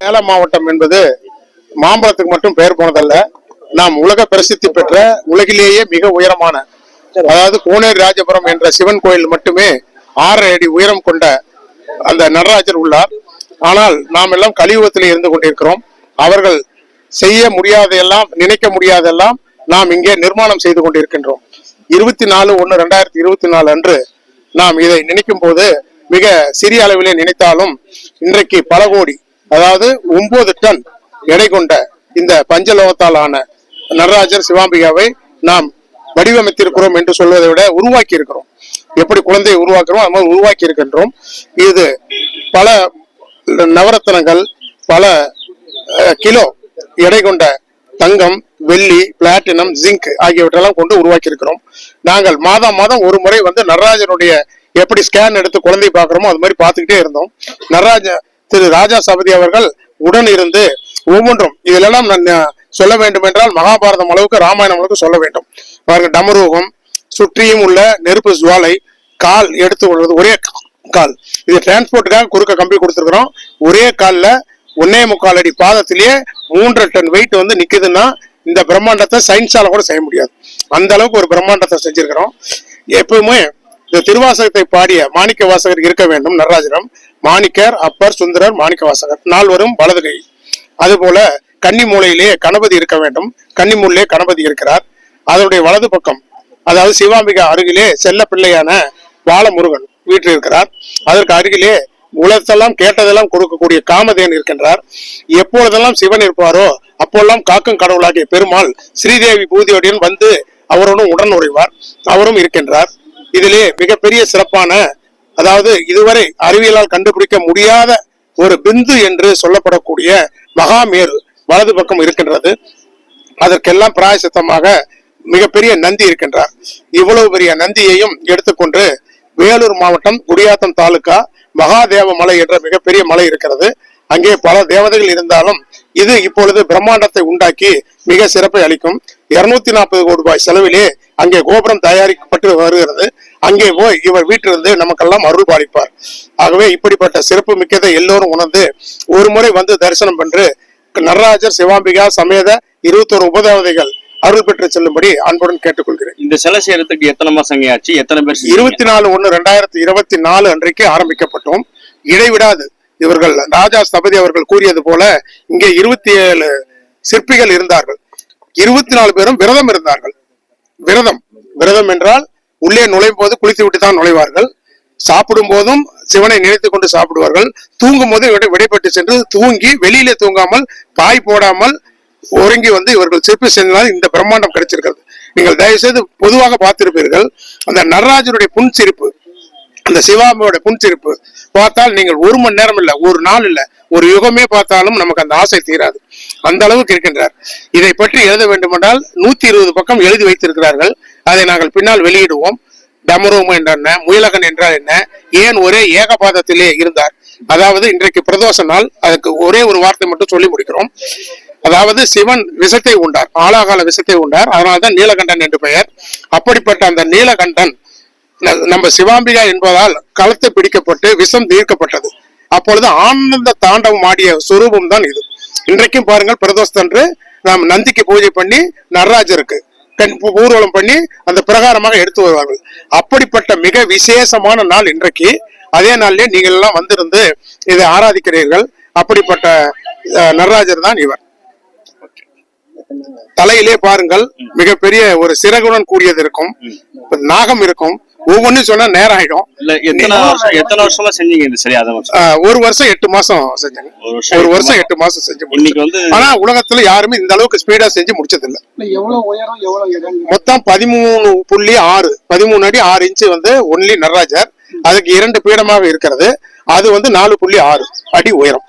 சேலம் மாவட்டம் என்பது மாம்பழத்துக்கு மட்டும் பெயர் போனதல்ல. நாம் உலக பிரசித்தி பெற்ற உலகிலேயே மிக உயரமான அதாவது கோனேர் ராஜபுரம் என்ற சிவன் கோயில் மட்டுமே ஆறரை அடி உயரம் கொண்ட அந்த நடராஜர் உள்ளார். ஆனால் நாம் எல்லாம் கலியுகத்தில் இருந்து கொண்டிருக்கிறோம். அவர்கள் செய்ய முடியாதையெல்லாம் நினைக்க முடியாதெல்லாம் நாம் இங்கே நிர்மாணம் செய்து கொண்டிருக்கின்றோம். இருபத்தி நாலு ஒன்று ரெண்டாயிரத்தி இருபத்தி நாலு அன்று நாம் இதை நினைக்கும் போது மிக சிறிய அளவிலே நினைத்தாலும் இன்றைக்கு பல கோடி அதாவது ஒன்பது டன் எடை கொண்ட இந்த பஞ்சலோகத்தால் ஆன நடராஜர் சிவாம்பிகாவை நாம் வடிவமைத்திருக்கிறோம் என்று சொல்வதை விட உருவாக்கி இருக்கிறோம் எப்படி குழந்தையை உருவாக்குறோம் அது மாதிரி உருவாக்கி இருக்கின்றோம் இது பல நவரத்தனங்கள் பல கிலோ எடை கொண்ட தங்கம் வெள்ளி பிளாட்டினம் ஜிங்க் ஆகியவற்றெல்லாம் கொண்டு உருவாக்கி இருக்கிறோம் நாங்கள் மாதம் மாதம் ஒரு முறை வந்து நடராஜனுடைய எப்படி ஸ்கேன் எடுத்து குழந்தை பார்க்குறோமோ அது மாதிரி பார்த்துக்கிட்டே இருந்தோம். நடராஜ திரு ராஜா சபதி அவர்கள் உடன் இருந்து ஒவ்வொன்றும் இதிலெல்லாம் நான் சொல்ல வேண்டும் என்றால் மகாபாரதம் அளவுக்கு ராமாயணம் அளவுக்கு சொல்ல வேண்டும். பாருங்க டமரூகம் சுற்றியும் உள்ள நெருப்பு ஜுவாலை கால் எடுத்து கொள்வது ஒரே கால். இது டிரான்ஸ்போர்ட்டுக்காக குறுக்க கம்பி கொடுத்துருக்குறோம். ஒரே கால்ல ஒன்னே முக்கால் அடி பாதத்திலேயே மூன்றரை டன் வெயிட் வந்து நிற்குதுன்னா இந்த பிரம்மாண்டத்தை சயின்ஸால கூட செய்ய முடியாது. அந்த அளவுக்கு ஒரு பிரம்மாண்டத்தை செஞ்சிருக்கிறோம். எப்பவுமே இந்த திருவாசகத்தை பாடிய மாணிக்க வாசகர் இருக்க வேண்டும் நடராஜனம் மாணிக்கர் அப்பர் சுந்தரர் மாணிக்கவாசகர் நால்வரும் வலது கை அதுபோல கன்னி மூலையிலே கணபதி இருக்க வேண்டும். கன்னி மூலையிலே கணபதி இருக்கிறார். அதனுடைய வலது பக்கம் அதாவது சிவாம்பிகா அருகிலே செல்ல பிள்ளையான பாலமுருகன் வீட்டில் இருக்கிறார். அதற்கு அருகிலே உலகத்தெல்லாம் கேட்டதெல்லாம் கொடுக்கக்கூடிய காமதேன் இருக்கின்றார். எப்பொழுதெல்லாம் சிவன் இருப்பாரோ அப்போல்லாம் காக்கும் கடவுளாகிய பெருமாள் ஸ்ரீதேவி பூதியோடையும் வந்து அவருடன் உடன் உறைவார். அவரும் இருக்கின்றார். இதிலே மிகப்பெரிய சிறப்பான அதாவது இதுவரை அறிவியலால் கண்டுபிடிக்க முடியாத ஒரு பிந்து என்று சொல்லப்படக்கூடிய மகாமேரு வலது பக்கம் இருக்கின்றது. அதற்கெல்லாம் பிராயசித்தமாக மிகப்பெரிய நந்தி இருக்கின்றார். இவ்வளவு பெரிய நந்தியையும் எடுத்துக்கொண்டு வேலூர் மாவட்டம் குடியாத்தம் தாலுகா மகாதேவ மலை என்ற மிகப்பெரிய மலை இருக்கிறது. அங்கே பல தேவதைகள் இருந்தாலும் இது இப்பொழுது பிரம்மாண்டத்தை உண்டாக்கி மிக சிறப்பை அளிக்கும். இருநூத்தி நாற்பது கோடி ரூபாய் செலவிலே அங்கே கோபுரம் தயாரிக்கப்பட்டு வருகிறது. அங்கே போய் இவர் வீட்டிலிருந்து நமக்கெல்லாம் அருள் பாலிப்பார். ஆகவே இப்படிப்பட்ட சிறப்பு மிக்கதை எல்லோரும் உணர்ந்து ஒரு முறை வந்து தரிசனம் பண்ணு நடராஜர் சிவாம்பிகா சமேத இருபத்தோரு உபதேவதைகள் அருள் பெற்று செல்லும்படி அன்புடன் கேட்டுக்கொள்கிறேன். இந்த சிலை செய்யறதுக்கு எத்தனை மாசம் ஆச்சு? எத்தனை பேர்? இருபத்தி நாலு ஒண்ணு ரெண்டாயிரத்தி இருபத்தி நாலு அன்றைக்கு ஆரம்பிக்கப்பட்டோம். இடைவிடாது. இவர்கள் ராஜா ஸ்தபதி அவர்கள் கூறியது போல இங்கே இருபத்தி ஏழு சிற்பிகள் இருந்தார்கள். இருபத்தி நாலு பேரும் விரதம் இருந்தார்கள். விரதம். விரதம் என்றால் உள்ளே நுழையும் போது குளித்து விட்டு தான் நுழைவார்கள். சாப்பிடும் போதும் சிவனை நினைத்துக் கொண்டு சாப்பிடுவார்கள். தூங்கும் போது விடை சென்று தூங்கி வெளியிலே தூங்காமல் பாய் போடாமல் ஒருங்கி வந்து இவர்கள் சிற்பி செஞ்சதால் இந்த பிரம்மாண்டம் கிடைச்சிருக்கிறது. நீங்கள் தயவு செய்து பொதுவாக பார்த்திருப்பீர்கள் அந்த நடராஜருடைய புன்சிரிப்பு அந்த சிவாமியோட புன்சிரிப்பு பார்த்தால் நீங்கள் ஒரு மணி நேரம் இல்லை ஒரு நாள் இல்லை ஒரு யுகமே பார்த்தாலும் நமக்கு அந்த ஆசை தீராது. அந்த அளவுக்கு இருக்கின்றார். இதை பற்றி எழுத வேண்டுமென்றால் நூத்தி இருபது பக்கம் எழுதி வைத்திருக்கிறார்கள். அதை நாங்கள் பின்னால் வெளியிடுவோம். டமரோமம் என்ற என்ன? முயலகன் என்றால் என்ன? ஏன் ஒரே ஏகபாதத்திலே இருந்தார்? அதாவது இன்றைக்கு பிரதோஷ நாள் அதுக்கு ஒரே ஒரு வார்த்தை மட்டும் சொல்லி முடிக்கிறோம். அதாவது சிவன் விஷத்தை உண்டார். ஆலாகால விஷத்தை உண்டார். அதனால்தான் நீலகண்டன் என்று பெயர். அப்படிப்பட்ட அந்த நீலகண்டன் நம்ம சிவாம்பிகா என்பதால் களத்து பிடிக்கப்பட்டு விஷம் தீர்க்கப்பட்டது. அப்பொழுது ஆனந்த தாண்டவம் ஆடிய சுரூபம் தான் இது. இன்றைக்கும் பாருங்கள் பிரதோஷத்தன்று நாம் நந்திக்கு பூஜை பண்ணி நடராஜருக்கு கண் ஊர்வலம் பண்ணி அந்த பிரகாரமாக எடுத்து வருவார்கள். அப்படிப்பட்ட மிக விசேஷமான நாள் இன்றைக்கு. அதே நாளிலே நீங்கள் எல்லாம் வந்திருந்து இதை ஆராதிக்கிறீர்கள். அப்படிப்பட்ட நடராஜர் தான் இவர். தலையிலே பாருங்கள் மிகப்பெரிய ஒரு சிறகுடன் கூடியது இருக்கும். நாகம் இருக்கும். ஒவ்வொன்றும் சொன்னா நேரம் ஆயிடும் இல்ல எத்தனை வருஷம் எத்தனை வருஷமா செஞ்சீங்க மட்டும் ஆஹ் ஒரு வருஷம் எட்டு மாசம் செஞ்சாங்க ஒரு வருஷம் எட்டு மாசம். செஞ்சு இன்னைக்கு. வந்து ஆனா உலகத்துல யாருமே இந்த அளவுக்கு ஸ்பீடா செஞ்சு முடிச்சது இல்ல இல்ல எவ்வளவு உயரம் எவ்வளவு இடம்? மொத்தம் பதிமூணு புள்ளி ஆறு பதிமூணு அடி ஆறு இன்ச்சு வந்து ஒன்லி நடராஜர். அதுக்கு இரண்டு பீடமாக இருக்கிறது. அது வந்து நாலு புள்ளி ஆறு அடி உயரம்.